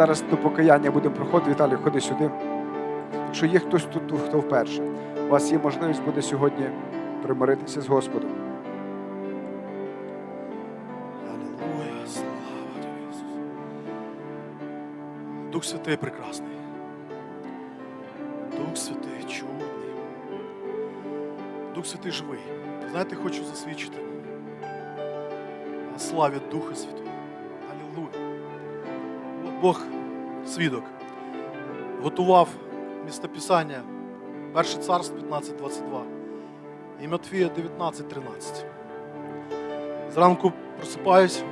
зараз до покаяння будемо проходити. Віталій, ходи сюди. Якщо є хтось тут, хто вперше, у вас є можливість буде сьогодні примиритися з Господом. Аллилуйя, слава тобі, Ісус. Дух Святий прекрасний. Дух Святий чудний. Дух Святий живий. Знаєте, хочу засвідчити. Славі Духа Святого. Бог свідок готував містописання Перше царство 15.22 і Матфія 19.13. Зранку просипаюсь,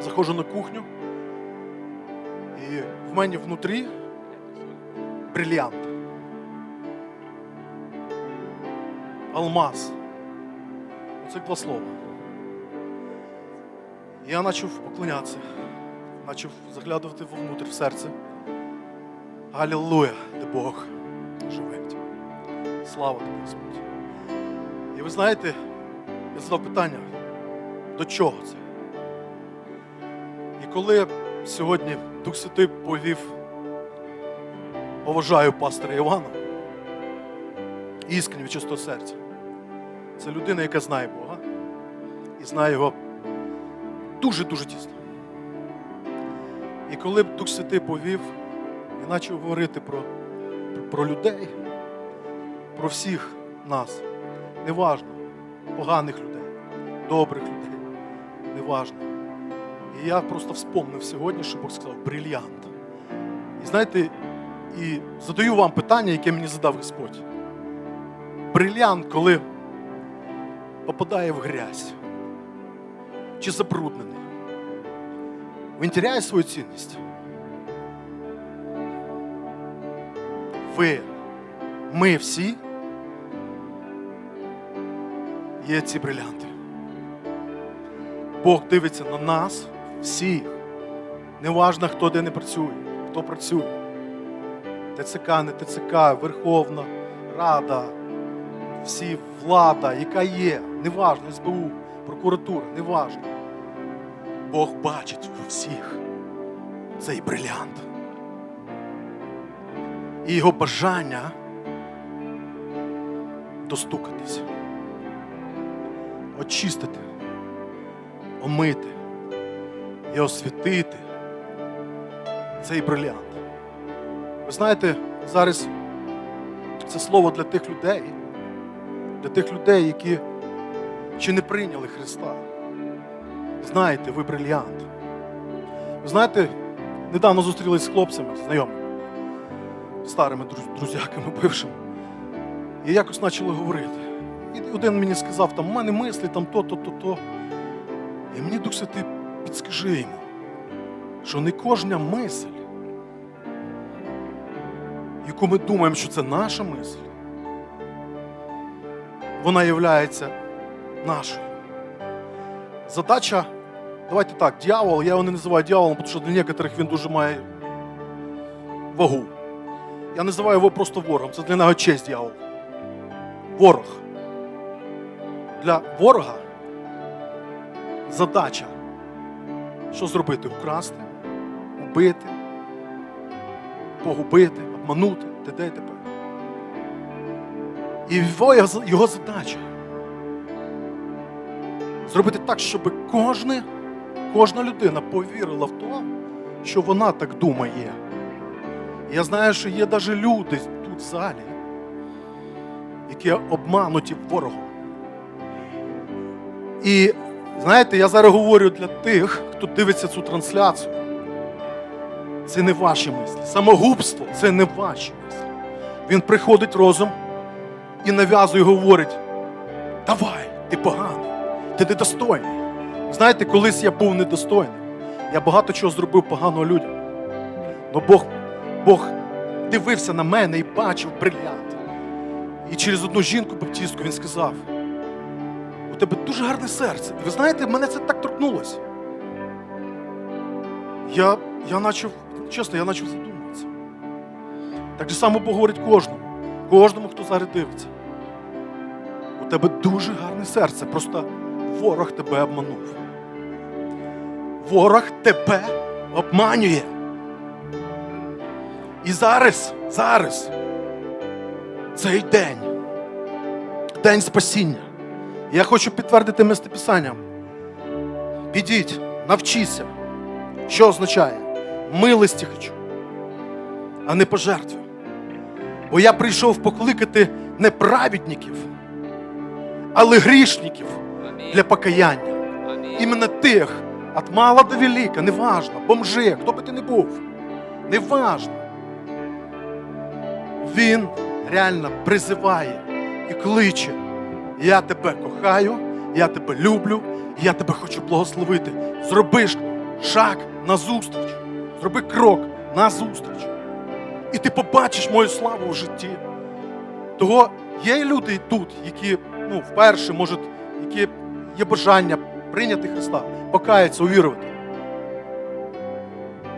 заходжу на кухню, і в мене внутрі брильянт. Алмаз. Оце два слова. Я почав поклонятися, почав заглядувати вовнутрь в серце. Алілуя, де Бог живить. Слава тобі, Господь. І ви знаєте, я задав питання, до чого це? І коли сьогодні Дух Святий повів, поважаю пастора Івана, іскренне від чистого серця. Це людина, яка знає Бога і знає його дуже-дуже тісно. І коли б Дух Святий повів і почав говорити про, про людей, про всіх нас, неважно, поганих людей, добрих людей, неважно. І я просто вспомнив сьогодні, що Бог сказав брильянт. І знаєте, і задаю вам питання, яке мені задав Господь. Брильянт, коли попадає в грязь чи забруднений, він теряє свою цінність. Ви, ми всі є ці брилянти. Бог дивиться на нас всіх. Неважно, хто де не працює, хто працює. ТЦК, не ТЦК, Верховна Рада, всі влада, яка є, неважно, СБУ, прокуратура, неважно. Бог бачить у всіх цей брилянт. І його бажання достукатись, очистити, омити і освітити цей брилянт. Ви знаєте, зараз це слово для тих людей, для тих людей, які ще не прийняли Христа. Знаєте, ви брильянт. Ви знаєте, недавно зустрілись з хлопцями, знайомими, старими друзяками бившими. І якось почали говорити. І один мені сказав, там, у мене мислі, там то, то, то, то. І мені Дух Святий підскажи йому, що не кожна мисль, яку ми думаємо, що це наша мисль, вона є нашою. Задача, давайте так, дьявол, я його не називаю дьяволом, тому що для некоторих він дуже має вагу. Я називаю його просто ворогом. Це для нього честь дьявол. Ворог. Для ворога задача, що зробити? Украсти, убити, погубити, обманути, т.д. і т.п. І його, задача зробити так, щоб кожне, кожна людина повірила в те, що вона так думає. Я знаю, що є навіть люди тут в залі, які обмануті ворогом. І знаєте, я зараз говорю для тих, хто дивиться цю трансляцію. Це не ваші мислі. Самогубство це не ваші мислі. Він приходить розум і нав'язує, говорить: давай, ти поганий, ти недостойний. Знаєте, колись я був недостойний. Я багато чого зробив поганого людям. Но Бог, Бог дивився на мене і бачив брильянт. І через одну жінку баптістку він сказав: у тебе дуже гарне серце. І ви знаєте, мене це так торкнулося. Я, я почав, чесно, я почав задумуватися. Так же само Бог говорить кожному, кожному, хто зараз дивиться. У тебе дуже гарне серце, просто ворог тебе обманув. Ворог тебе обманює. І зараз, зараз, цей день, день спасіння. Я хочу підтвердити мистописанням. Підіть, навчіться, що означає милості хочу, а не пожертви. Бо я прийшов покликати не праведників, але грішників для покаяння. Іменно тих, від мала до велика, неважно, бомжи, хто би ти не був, неважно. Він реально призиває і кличе. Я тебе кохаю, я тебе люблю, я тебе хочу благословити. Зроби шаг назустріч, зроби крок назустріч. І ти побачиш мою славу в житті. Того є люди тут, які ну, вперше можуть, які є бажання прийняти Христа, покаятися, увірувати.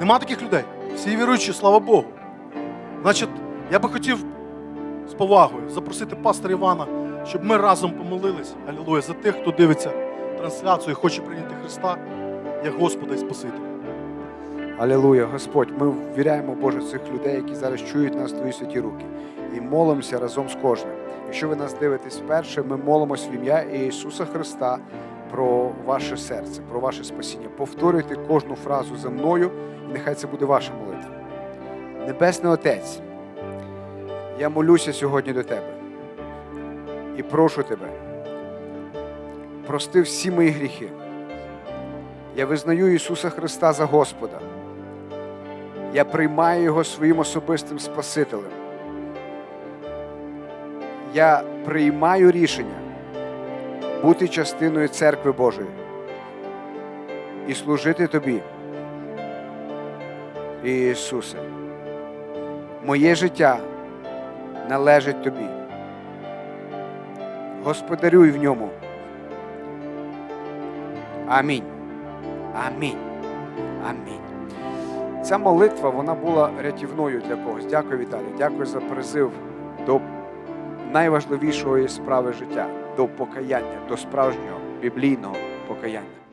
Нема таких людей. Всі віруючі, слава Богу. Значить, я би хотів з повагою запросити пастора Івана, щоб ми разом помолились, алілуя, за тих, хто дивиться трансляцію і хоче прийняти Христа як Господа і Спасителя. Алілуя, Господь, ми ввіряємо, Боже, цих людей, які зараз чують нас Твої святі руки, і молимося разом з кожним. Якщо ви нас дивитесь вперше, ми молимось в ім'я Ісуса Христа про ваше серце, про ваше спасіння. Повторюйте кожну фразу за мною, і нехай це буде ваша молитва. Небесний Отець, я молюся сьогодні до Тебе і прошу Тебе, прости всі мої гріхи. Я визнаю Ісуса Христа за Господа. Я приймаю Його своїм особистим Спасителем. Я приймаю рішення бути частиною церкви Божої і служити Тобі. Ісусе, моє життя належить Тобі. Господарюй в ньому. Амінь. Амінь. Амінь. Ця молитва вона була рятівною для когось. Дякую, Віталій. Дякую за призив до найважливішої справи життя, до покаяння, до справжнього біблійного покаяння.